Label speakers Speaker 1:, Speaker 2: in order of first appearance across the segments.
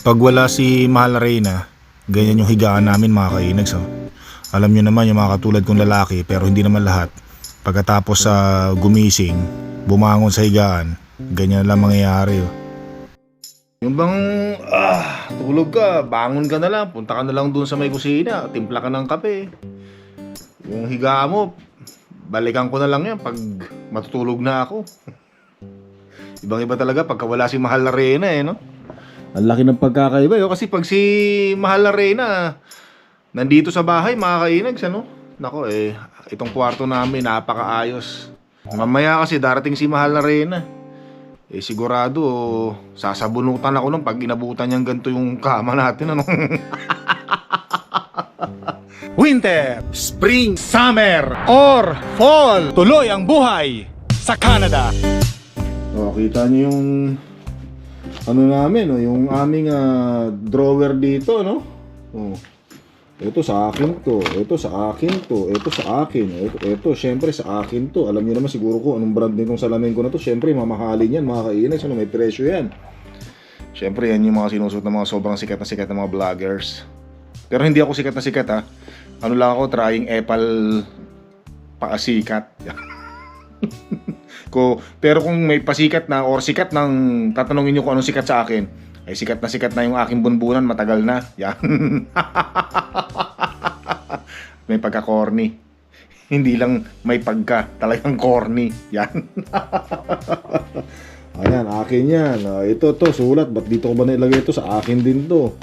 Speaker 1: Pag wala si Mahal na Reyna, ganyan yung higaan namin mga kainags. Oh. Alam nyo naman yung mga katulad kong lalaki pero hindi naman lahat. Pagkatapos sa gumising, bumangon sa higaan, ganyan lang mangyayari. Oh. Yung bang, ah, tulog ka, bangon ka na lang, punta ka na lang dun sa may kusina, timpla ka ng kape. Yung higa mo, balikan ko na lang yan pag matutulog na ako. Ibang iba talaga pagka wala si Mahal na Reyna eh, no? Ang laki ng pagkakaiba eh. Kasi pag si Mahal na Reyna nandito sa bahay, mga kainags, ano? Nako eh, itong kwarto namin, napakaayos. Mamaya kasi darating si Mahal na Reyna. Eh sigurado, sasabunutan ako nung pag inabutan niyang ganito yung kama natin, ano?
Speaker 2: Winter, Spring, Summer, or Fall. Tuloy ang buhay sa Canada.
Speaker 1: Oh, kita niyo yung ano namin, no? yung aming ah, drawer dito, no? Oh. Ito sa akin to, ito sa akin to, ito sa akin, ito, ito syempre sa akin to. Alam niyo naman siguro ko anong brand nitong salamin ko na to. Syempre mamahalin yan, mga kainis, ano, may presyo yan. Syempre yan yung mga sinusuot ng mga sobrang sikat na sikat na mga vloggers. Pero hindi ako sikat na sikat ha. Ano lang ako, trying epal paasikat. Ko, pero kung may pasikat na or sikat ng tatanungin niyo kung anong sikat sa akin, ay sikat na sikat na yung aking bunbunan, matagal na. Yan. may pagka-corny. Hindi lang may pagka, talagang corny. Yan. Ayan, akin yan. Ah, ito to, sulat. Ba't dito ko ba nailagay ito? Sa akin din to.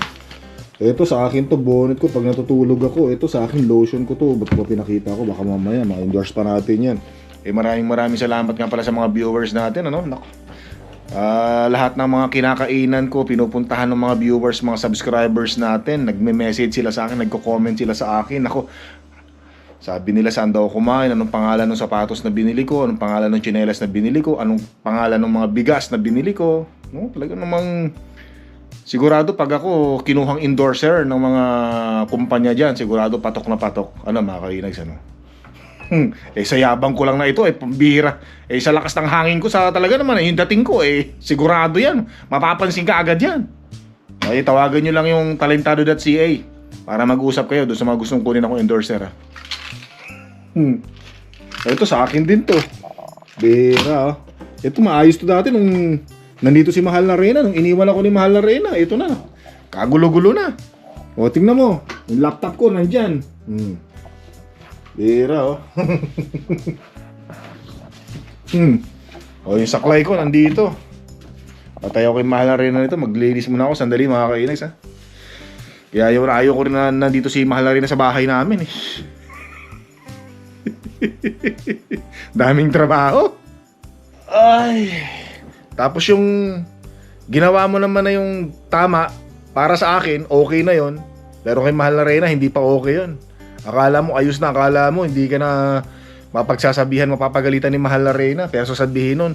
Speaker 1: Ito sa akin to, bonnet ko pag natutulog ako. Ito sa akin, lotion ko to. Ba't ko pinakita ko? Baka mamaya, ma-endorse pa natin yan. Eh maraming maraming salamat nga pala sa mga viewers natin. Ano? Nako. Ah, lahat ng mga kinakainan ko, pinupuntahan ng mga viewers, mga subscribers natin. Nagme-message sila sa akin, nagko-comment sila sa akin. Ako, sabi nila saan daw kumain, anong pangalan ng sapatos na binili ko, anong pangalan ng tsinelas na binili ko, anong pangalan ng mga bigas na binili ko. No, talaga namang sigurado pag ako kinuhang endorser ng mga kumpanya diyan, sigurado patok na patok. Ano mga kainags ano? Hmm, eh sa yabang ko lang na ito eh pambira. Eh sa lakas ng hangin ko sa talaga naman eh yung dating ko eh sigurado 'yan. Mapapansin ka agad 'yan. Ay tawagan niyo lang yung talentado.ca para mag-usap kayo doon sa mga gustong kunin akong endorser. ah. Hmm. Ito sa akin din to. Bira. oh. Ito maayos to dati nung nandito si Mahal na Reyna. Nung iniwan ako ni Mahal na Reyna. Ito na. Kagulo-gulo na. O, tingnan mo. Yung laptop ko nandyan. Hmm. Bira, oh. hmm. O, yung saklay ko nandito. Patay ako kay Mahal na Reyna nito. Maglinis muna ako. Sandali, mga kainis, ha. Kaya ayaw, ayaw ko rin na nandito si Mahal na Reyna sa bahay namin, eh. Daming trabaho. Ay. Tapos yung ginawa mo naman na yung tama para sa akin, okay na yon. Pero kay Mahal na Reyna, hindi pa okay yon. Akala mo, ayos na. Akala mo, hindi ka na mapagsasabihan, mapapagalitan ni Mahal na Reyna. Pero sasabihin nun,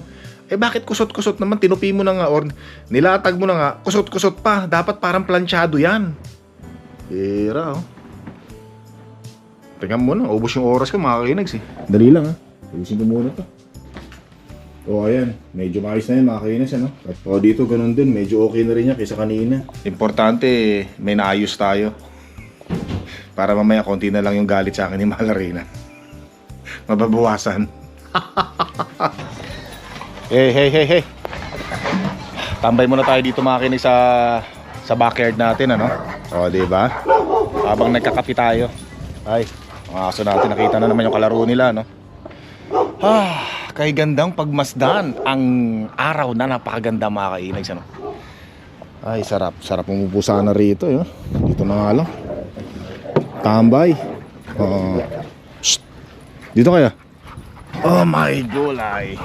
Speaker 1: eh bakit kusot-kusot naman? Tinupi mo na nga or nilatag mo na nga, kusot-kusot pa. Dapat parang planchado yan. Pera, oh. Tingnan mo na, ubos yung oras ko, makakinags eh. Dali lang ha. Ayusin ko muna to. O ayan, medyo maayos na yan mga kainis ano. At o dito ganun din, medyo okay na rin yan kaysa kanina. Importante, may naayos tayo. Para mamaya konti na lang yung galit sa akin ni Malarina. Mababawasan. hey, hey, hey, hey. Tambay muna tayo dito mga kinig sa sa backyard natin ano. O, di ba? Habang nagkakapi tayo. Ay, mga aso natin nakita na naman yung kalaro nila no. Ah, kay gandang pagmasdan ang araw na napakaganda mga kainags ano. Ay, sarap. Sarap umupo sana rito. Yun. Dito na nga lang. Tambay. Uh, shh. Dito kaya. Oh my gulay.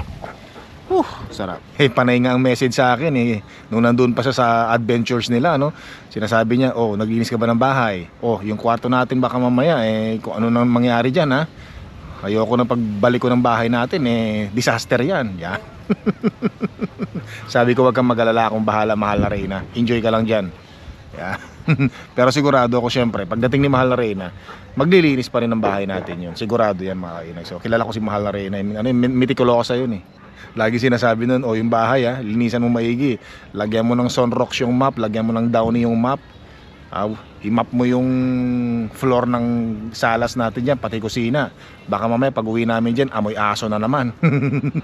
Speaker 1: Uh, sarap. Eh, panay nga ang message sa akin eh. Nung nandun pa siya sa adventures nila, no? Sinasabi niya, oh, naglinis ka ba ng bahay? Oh, yung kwarto natin baka mamaya, eh, kung ano nang mangyari dyan, ha? Ayoko na pagbalik ko ng bahay natin, eh, disaster yan. Yan. Sabi ko, wag kang mag-alala kung bahala, mahal na Reyna. Enjoy ka lang dyan. Yeah. Pero sigurado ako syempre, pagdating ni Mahal na Reyna, maglilinis pa rin ng bahay natin yun. Sigurado yan mga kainag. So, kilala ko si Mahal na Reyna. Ano, yun, mitikulo ko sa yun eh. Lagi sinasabi nun, o yung bahay ha, linisan mo maigi. Lagyan mo ng sunrocks yung map, lagyan mo ng downy yung map. Ah, i-map mo yung floor ng salas natin dyan, pati kusina. Baka mamaya pag uwi namin dyan, amoy aso na naman.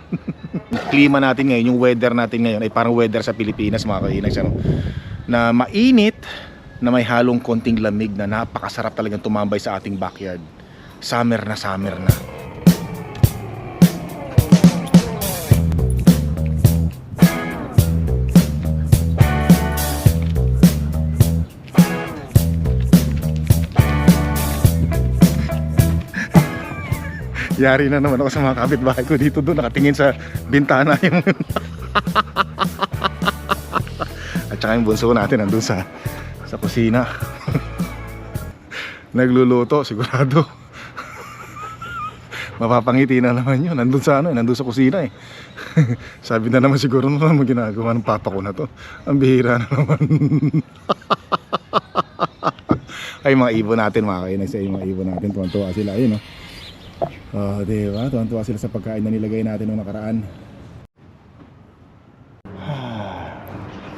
Speaker 1: Klima natin ngayon, yung weather natin ngayon, ay parang weather sa Pilipinas mga kainags. Ano? Na mainit, na may halong konting lamig na napakasarap talagang tumambay sa ating backyard. Summer na summer na. Yari na naman ako sa mga kapitbahay ko dito doon nakatingin sa bintana yung At saka yung bunso natin nandun sa sa kusina. Nagluluto sigurado. Mapapangiti na naman yun. Nandun sa ano, eh, nandun sa kusina eh. Sabi na naman siguro ano naman ginagawa ng papa ko na to. Ang bihira na naman. Ay mga ibon natin mga kainag sa mga ibon natin. Tuwan-tuwa sila. Ayun oh. Oh, di ba? Tuwan-tuwa sila sa pagkain na nilagay natin noong nakaraan.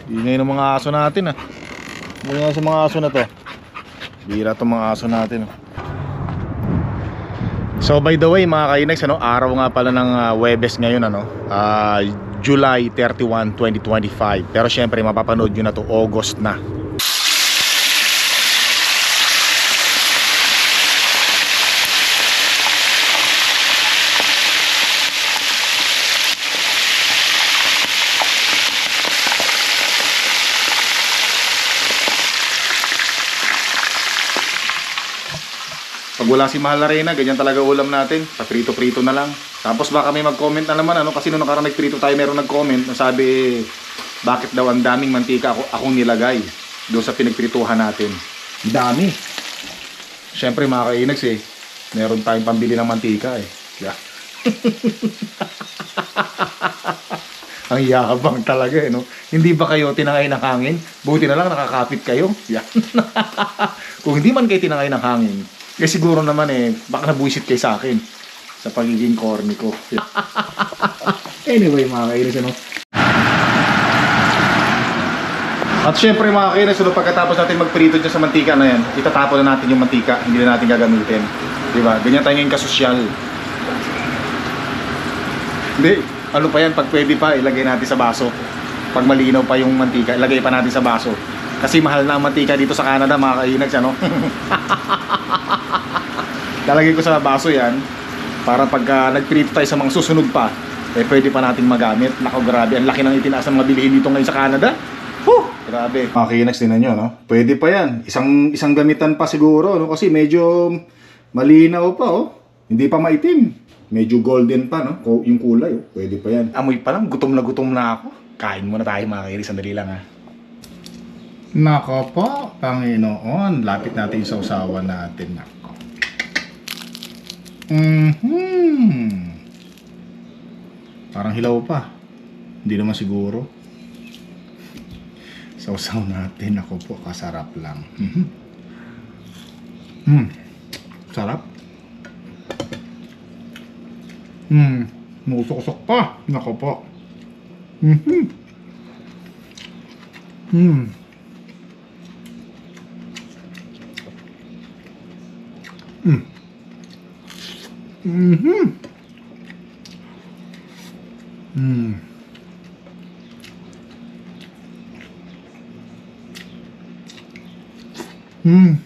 Speaker 1: Ingay ng mga aso natin ah. Ingay sa mga aso na to. Bira tong mga aso natin. oh. So by the way mga kainags, ano, araw nga pala ng ah, Webes ngayon ano, ah, July 31, 2025. Pero syempre mapapanood nyo na to August na. Pag wala si Mahal na Reyna, ganyan talaga ulam natin. Paprito-prito na lang. Tapos baka may mag-comment na naman, ano, kasi nung nakaraan nagprito tayo, meron nag-comment na sabi, bakit daw ang daming mantika ako, akong nilagay doon sa pinagprituhan natin. Dami. Siyempre mga kainags eh, meron tayong pambili ng mantika eh. Yeah. ang yabang talaga eh, no? Hindi ba kayo tinangay ng hangin? Buti na lang nakakapit kayo. Yan. Kung hindi man kayo tinangay ng hangin, eh siguro naman eh, baka nabuisit kayo sa akin sa pagiging corny ko. anyway, mga kainis, ano? At syempre mga kainis, ano, pagkatapos natin magprito dyan sa mantika na yan, itatapon na natin yung mantika, hindi na natin gagamitin. Di ba? Ganyan tayo ngayon kasosyal. Hindi, ano pa yan, pag pwede pa, ilagay natin sa baso. Pag malinaw pa yung mantika, ilagay pa natin sa baso. Kasi mahal na ang mantika dito sa Canada, mga kainags, ano? Lalagay ko sa baso yan, para pagka nagprito tayo sa mga susunod pa, eh pwede pa nating magamit. Nako, grabe, ang laki ng itinaas ng mga bilihin dito ngayon sa Canada. Huh, grabe. Mga kainags, tinan nyo, no? Pwede pa yan. Isang, isang gamitan pa siguro, no? Kasi medyo malinaw pa, oh. Hindi pa maitim. Medyo golden pa, no? Yung kulay, oh. Pwede pa yan. Amoy pa lang, gutom na gutom na ako. Kain muna tayo mga kairis, sandali lang ha. Nako po, Panginoon. Lapit natin yung sausawan natin. Nako. Mhm. Parang hilaw pa. Hindi naman siguro. Sausaw natin. Ako po, kasarap lang. Mhm. Mm. Sarap. Hmm. Musok-sok pa. Nako po. Mhm. Hmm. Mm. Mhm. Mm. Mm.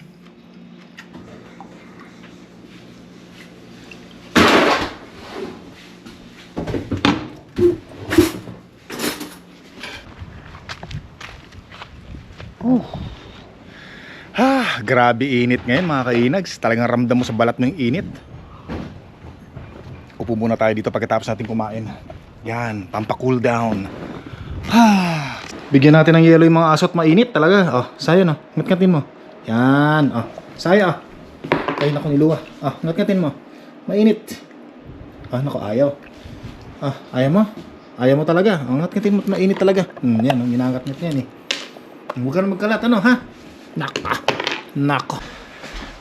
Speaker 1: Grabe init ngayon mga kainags. Talagang ramdam mo sa balat mo yung init. Upo muna tayo dito pagkatapos natin kumain. Yan, pampa-cool down. Ah, bigyan natin ng yelo yung mga asot mainit talaga. Oh, sayo no. Ngatkatin mo. Yan, oh. Sayo, oh. Ay, naku, niluwa. Oh, ngatkatin mo. Mainit. Ah, naku, ayaw. Ah, ayaw mo? Ayaw mo talaga. Oh, ngatkatin mo, mainit talaga. Hmm, yan, oh, ginangat-ngat yan eh. Huwag ka na magkalat, ano, ha? Nako. Nako.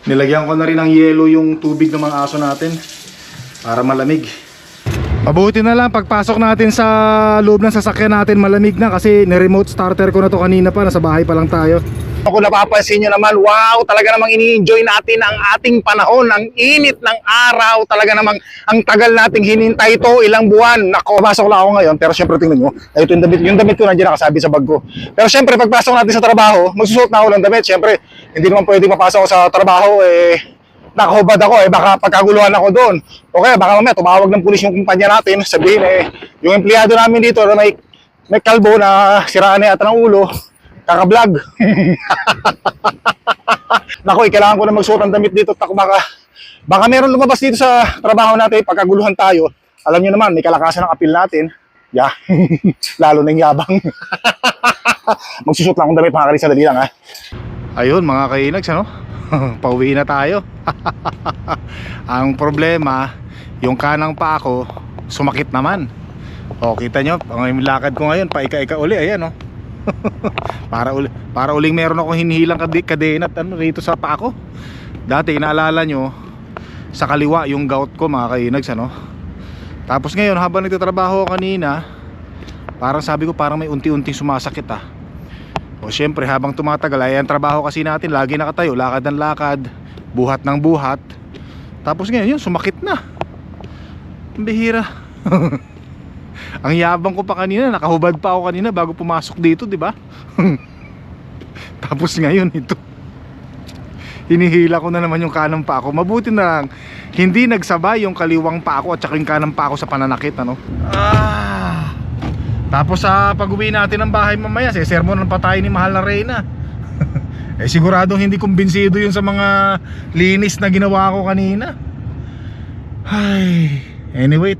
Speaker 1: Nilagyan ko na rin ng yelo yung tubig ng mga aso natin para malamig. Mabuti na lang pagpasok natin sa loob ng sasakyan natin malamig na kasi ni-remote starter ko na to kanina pa, nasa bahay pa lang tayo.
Speaker 3: Kung napapansin nyo naman, wow, talaga namang ini-enjoy natin ang ating panahon, ang init ng araw, talaga namang ang tagal nating hinintay ito, ilang buwan. Nako, pasok lang ako ngayon, pero syempre tingnan nyo, ito yung damit, yung damit ko nandiyan nakasabi sa bag ko. Pero syempre, pagpasok natin sa trabaho, magsusuot na ako ng damit, syempre, hindi naman pwedeng mapasok sa trabaho, eh, nakahubad ako, eh, baka pagkaguluhan ako doon. Okay, baka mamaya tumawag ng pulis yung kumpanya natin, sabihin, eh, yung empleyado namin dito may, may kalbo na siraan na yata ng ulo, kaka-vlog. Nako, eh, kailangan ko na magsuot ng damit dito. Tako baka, baka meron lumabas dito sa trabaho natin, pagkaguluhan tayo. Alam niyo naman, may kalakasan ng appeal natin. Yeah. Lalo na yung yabang. Magsusot lang akong damit, mga karin, dali lang ha.
Speaker 1: Ayun mga kainags ano Pauwi na tayo Ang problema Yung kanang pa ako Sumakit naman O kita nyo Ang lakad ko ngayon Paika-ika uli Ayan oh para uli, para uling meron akong hinihilang kade, kadena at ano rito sa paa ko. Dati inaalala nyo sa kaliwa yung gout ko mga kainags ano. Tapos ngayon habang nagtatrabaho ako kanina, parang sabi ko parang may unti-unting sumasakit ah. O syempre habang tumatagal ay ang trabaho kasi natin lagi nakatayo, lakad ng lakad, buhat ng buhat. Tapos ngayon yun sumakit na. Ang bihira. ang yabang ko pa kanina, nakahubad pa ako kanina bago pumasok dito, di ba? Tapos ngayon ito. Hinihila ko na naman yung kanang pa ako. Mabuti na lang hindi nagsabay yung kaliwang pa ako at saka yung kanang pa ako sa pananakit ano. Ah. Tapos sa pag-uwi natin ng bahay mamaya, si sermonan pa tayo ni Mahal na Reyna. eh siguradong hindi kumbinsido yun sa mga linis na ginawa ko kanina. Ay, anyway,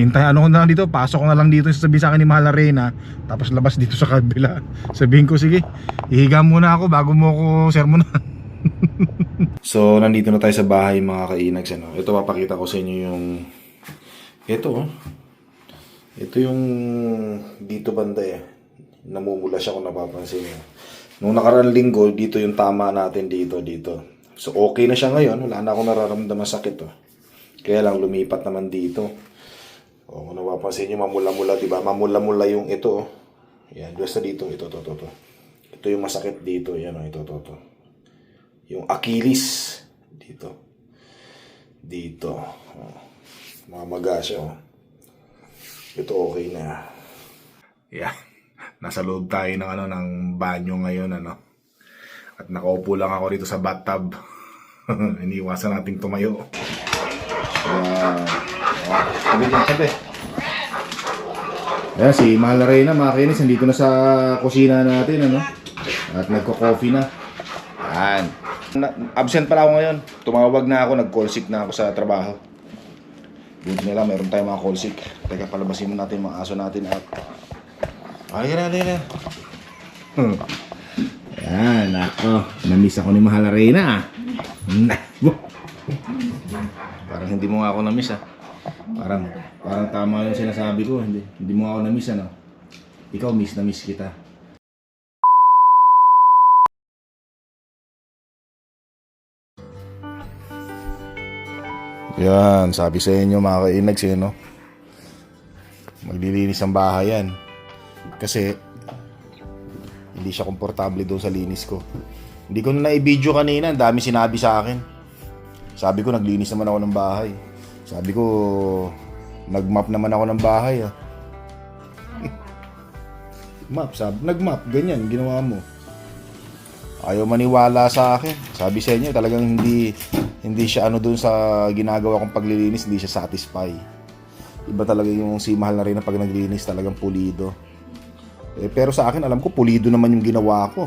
Speaker 1: hintay ano ko na lang dito, pasok ko na lang dito sabi sa akin ni Mahal na Reyna, tapos labas dito sa kabila. Sabihin ko, sige, ihiga muna ako bago mo ako sermonan. so, nandito na tayo sa bahay mga kainags. Ano? Ito papakita ko sa inyo yung... Ito, oh. Ito yung dito banda eh. Namumula siya kung napapansin niyo. Nung nakaraan linggo, dito yung tama natin dito, dito. So okay na siya ngayon. Wala na akong nararamdaman sakit. Oh. Kaya lang lumipat naman dito. O kung napapansin niyo, mamula-mula, di ba? Mamula-mula yung ito. Oh. Yan, basta dito. Ito, to, to, to. Ito yung masakit dito. Yan, oh, ito, to, to. Yung Achilles. Dito. Dito. Oh. Mamaga siya, oh. Ito okay na. Yeah. Nasa loob tayo ng ano ng banyo ngayon ano. At nakaupo lang ako dito sa bathtub. Iniwasan nating tumayo. Wow. Sabi lang sabi. Ayan, si Mahal na mga kinis, nandito na sa kusina natin, ano? At nagko-coffee na. Ayan. Na- absent pala ako ngayon. Tumawag na ako, nag-call sick na ako sa trabaho. Buti nila, meron tayong mga call sick. Teka, palabasin mo natin mga aso natin at... Ay, na, ay, na. Hmm. Yan, ako. Namiss ako ni Mahal Reyna. ah. Na. Parang hindi mo nga ako namiss ah. Parang, parang tama yung sinasabi ko. Hindi, hindi mo ako namiss ano. Ikaw miss na miss kita. Yan, sabi sa inyo mga kainags eh, no? Maglilinis ang bahay yan. Kasi, hindi siya komportable doon sa linis ko. Hindi ko na na-video kanina, dami sinabi sa akin. Sabi ko, naglinis naman ako ng bahay. Sabi ko, nag-map naman ako ng bahay ah. map, sabi, nag-map, ganyan, ginawa mo. Ayaw maniwala sa akin. Sabi sa inyo, talagang hindi hindi siya ano doon sa ginagawa kong paglilinis, hindi siya satisfy. Iba talaga yung si mahal na rin na pag naglilinis, talagang pulido. Eh, pero sa akin, alam ko, pulido naman yung ginawa ko.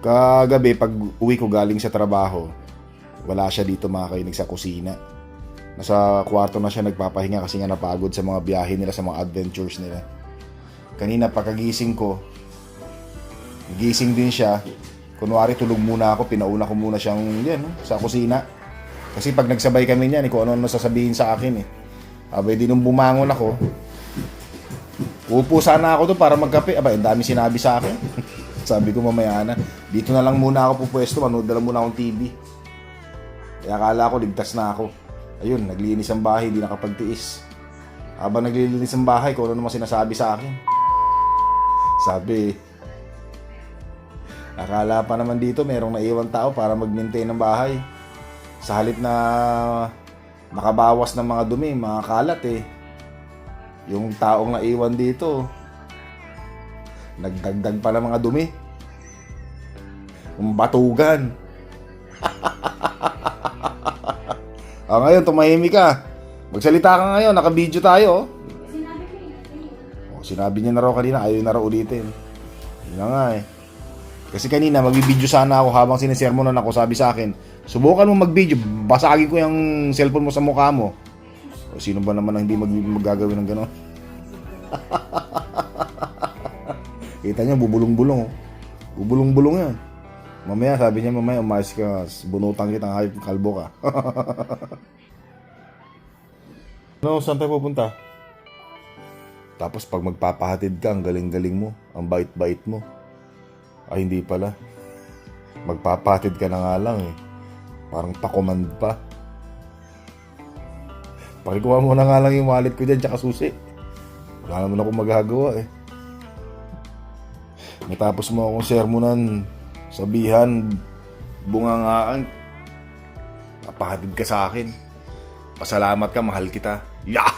Speaker 1: Kagabi, pag uwi ko galing sa trabaho, wala siya dito makakainig sa kusina. Nasa kwarto na siya nagpapahinga kasi nga napagod sa mga biyahe nila, sa mga adventures nila. Kanina, pagkagising ko, gising din siya. Kunwari tulog muna ako, pinauna ko muna siyang yan, sa kusina. Kasi pag nagsabay kami niyan, eh, kung ano-ano sasabihin sa akin eh. Abay, di nung bumangon ako, upo sana ako doon para magkape. Abay, ang dami sinabi sa akin. Sabi ko mamaya na, dito na lang muna ako pupwesto, manood na lang muna akong TV. Kaya akala ko, ligtas na ako. Ayun, naglinis ang bahay, di nakapagtiis. Habang naglilinis ang bahay, kung ano naman sinasabi sa akin. Sabi, akala pa naman dito merong naiwan tao para mag-maintain ng bahay. Sa halip na nakabawas ng mga dumi, mga kalat eh. Yung taong naiwan dito, nagdagdag pa ng mga dumi. Yung batugan. ah, ngayon, tumahimik ka. Magsalita ka ngayon, naka-video tayo. oh. Sinabi niya na raw kanina, ayaw na raw ulitin. Yun na nga eh. Kasi kanina, magbibideo sana ako habang sinisermonan ako, sabi sa akin, subukan mo mag-video, basagin ko yung cellphone mo sa mukha mo. O, sino ba naman ang hindi mag magagawin ng gano'n? Kita niya, bubulong-bulong. oh. Bubulong-bulong yan. Mamaya, sabi niya, mamaya, umayos ka, bunutan kita, hayop kalbo ka. ano, saan tayo pupunta? Tapos pag magpapahatid ka, ang galing-galing mo, ang bait-bait mo. Ay, hindi pala. Magpapahatid ka na nga lang eh. Parang pakomand pa. Pakikuha mo na nga lang yung wallet ko dyan, tsaka susi. Wala naman ako magagawa eh. Matapos mo akong sermonan, sabihan, bungangaan, papahatid ka sa akin. Pasalamat ka, mahal kita. Yeah!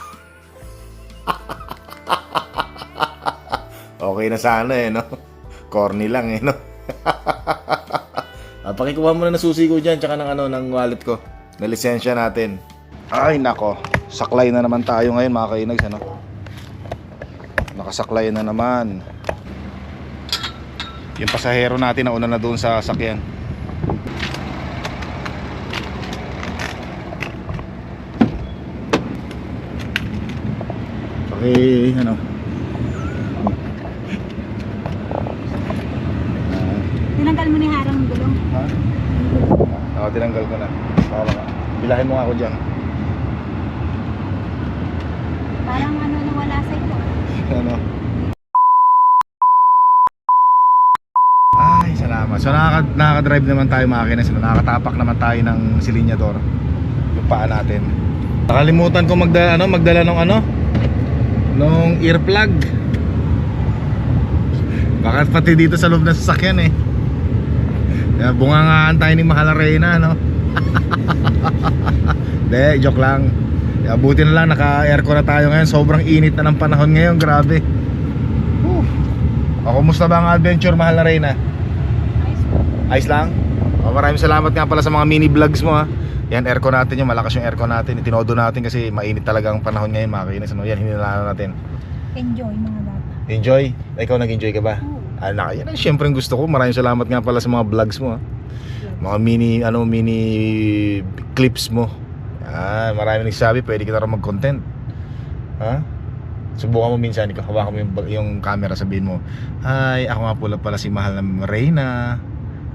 Speaker 1: okay na sana eh, no? Corny lang eh, no? ah, pakikuha mo na ng susi ko dyan, tsaka ng, ano, ng wallet ko. Na lisensya natin. Ay, nako. Saklay na naman tayo ngayon, mga kainags, ano? Nakasaklay na naman. Yung pasahero natin na una na doon sa sakyan. Okay, ano?
Speaker 4: Tinanggal mo ni Harang ng gulong.
Speaker 1: Ha? Oo, tinanggal ko na. Para ka. Bilahin mo nga ako dyan.
Speaker 4: Parang ano nawala sa ito.
Speaker 1: ano? Ay, salamat. So nakaka nakaka-drive naman tayo makina. So, nakakatapak naman tayo ng silinyador. Yung paa natin. Nakalimutan ko magdala ano, magdala ng ano? Nung earplug. Bakit pati dito sa loob ng sasakyan eh. Kaya bungangaan tayo ni Mahal Reyna, no? De, joke lang. Kaya buti na lang naka-aircon na tayo ngayon. Sobrang init na ng panahon ngayon, grabe. Whew. O, kumusta ba ang adventure, mahal na Reyna?
Speaker 4: Ayos
Speaker 1: lang? O, maraming salamat nga pala sa mga mini vlogs mo ha. Yan, aircon natin yung malakas yung aircon natin. Itinodo natin kasi mainit talaga ang panahon ngayon, mga kainis. Ano, yan, hinilalaan natin.
Speaker 4: Enjoy mga bata.
Speaker 1: Enjoy? Ikaw nag-enjoy ka ba?
Speaker 4: Oo.
Speaker 1: Ah, na, yan ang syempre gusto ko. Maraming salamat nga pala sa mga vlogs mo ha. Mga mini, ano, mini clips mo. Ah, maraming nagsabi, pwede kita rin mag-content. Ha? Subukan mo minsan, ikaw hawakan mo yung, yung camera, sabihin mo, Hi, ako nga pula pala si Mahal na Reyna.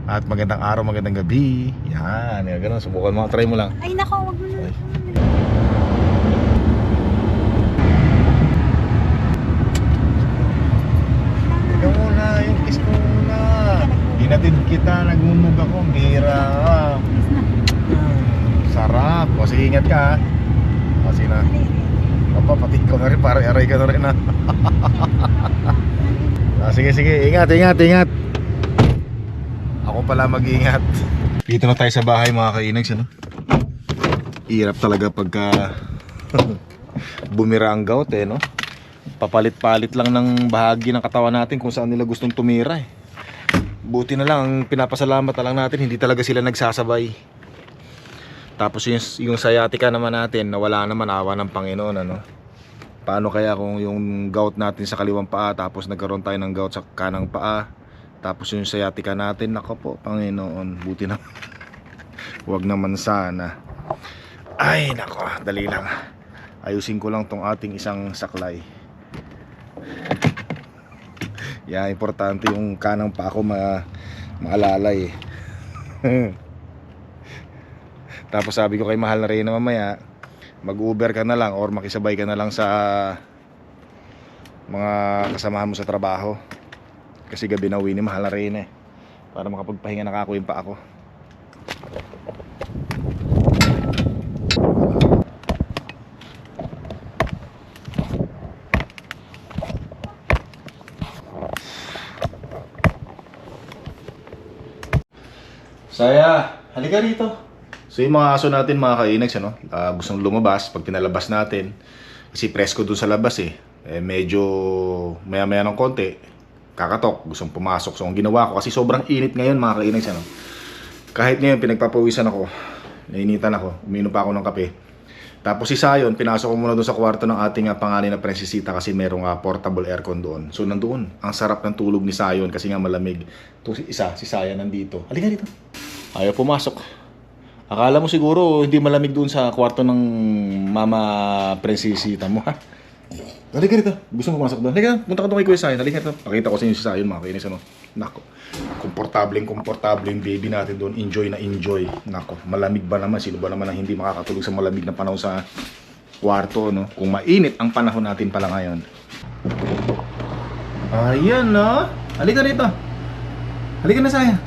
Speaker 1: At magandang araw, magandang gabi. Yan, ganun. Subukan mo, try mo lang.
Speaker 4: Ay nako, wag mo na.
Speaker 1: Ay. Ikaw muna, yung kiss ko muna. Hinatid kita, nagmumug ako, bira. Sarap. O sige, ingat ka. O sige na. Papa, pati ko na rin, para aray ka na rin ah, sige, sige, ingat, ingat, ingat. Ako pala mag-ingat. Dito na tayo sa bahay mga kainags, ano? Hirap talaga pagka bumira ang gout eh, no? Papalit-palit lang ng bahagi ng katawan natin kung saan nila gustong tumira eh. Buti na lang, ang pinapasalamat na lang natin, hindi talaga sila nagsasabay. Tapos yung, yung sciatica naman natin, nawala naman awa ng Panginoon, ano? Paano kaya kung yung gout natin sa kaliwang paa, tapos nagkaroon tayo ng gout sa kanang paa, tapos yung sciatica natin, nako po, Panginoon, buti na. Huwag naman sana. Ay, nako, dali lang. Ayusin ko lang tong ating isang saklay. Yeah, importante yung kanang pa ako ma maalalay eh. Tapos sabi ko kay mahal na rin na mamaya, mag-Uber ka na lang or makisabay ka na lang sa mga kasamahan mo sa trabaho kasi gabi na uwi ni mahal na rin eh para makapagpahinga na ako pa ako Saya, halika rito. So yung mga aso natin mga kainags, ano, uh, gustong lumabas pag pinalabas natin. Kasi presko doon sa labas eh. eh medyo maya-maya ng konti, Kakatok, gustong pumasok. So ang ginawa ko, kasi sobrang init ngayon mga kainags, ano. Kahit ngayon pinagpapawisan ako, nainitan ako, uminom pa ako ng kape. Tapos si Sayon, pinasok ko muna doon sa kwarto ng ating uh, pangalan na prinsesita kasi merong ah, portable aircon doon. So nandoon, ang sarap ng tulog ni Sayon kasi nga malamig. Ito si isa, si Sayan nandito. Halika dito. Ayaw pumasok. Akala mo siguro hindi malamig doon sa kwarto ng mama prinsesita mo ha? Halika dito. Gusto mo pumasok doon? Halika, punta ka doon kay Kuya Sayon. Halika dito. Pakita ko sa inyo si Sayon mga kainis ano. Nako. Komportableng komportableng baby natin doon. Enjoy na enjoy. Nako. Malamig ba naman? Sino ba naman ang hindi makakatulog sa malamig na panahon sa kwarto no? Kung mainit ang panahon natin pala ngayon. Ayan no. Halika dito. Halika na Sayan.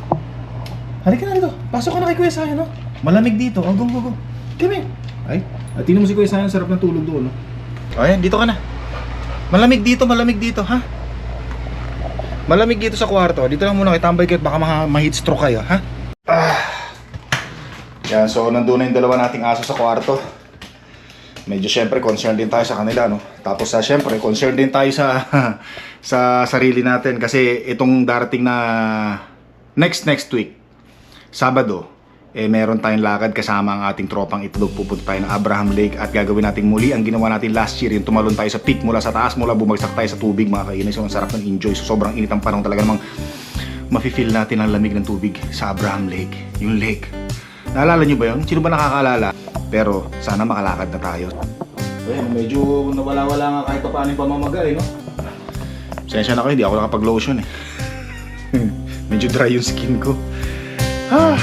Speaker 1: Halika na dito. Pasok ka na kay Kuya Sayan no. Malamig dito. Oh, go, go, go. Come here. Ay, at tingnan mo si Kuya Sayan, sarap ng tulog doon no. Ayan, dito ka na. Malamig dito, malamig dito, ha? Malamig dito sa kwarto. Dito lang muna kayo, tambay kayo baka ma- ma-heat stroke kayo, ha? Ah. Yan, so nandun na yung dalawa nating aso sa kwarto. Medyo syempre concerned din tayo sa kanila, no? Tapos sa syempre concerned din tayo sa sa sarili natin kasi itong darating na next next week, Sabado, eh meron tayong lakad kasama ang ating tropang itlog. Pupunta tayo ng Abraham Lake at gagawin natin muli ang ginawa natin last year yung tumalon tayo sa peak mula sa taas mula bumagsak tayo sa tubig mga kainis so ang sarap ng enjoy. So sobrang init ang panahon talaga namang mafe-feel natin ang lamig ng tubig sa Abraham Lake. Yung lake. Naalala nyo ba yun? sino ba nakakaalala? pero sana makalakad na tayo. Ayan, medyo nawala-wala nga kahit pa paano yung pamamagay no? Sensya na kayo, hindi ako nakapag-lotion eh. Medyo dry yung skin ko. Ah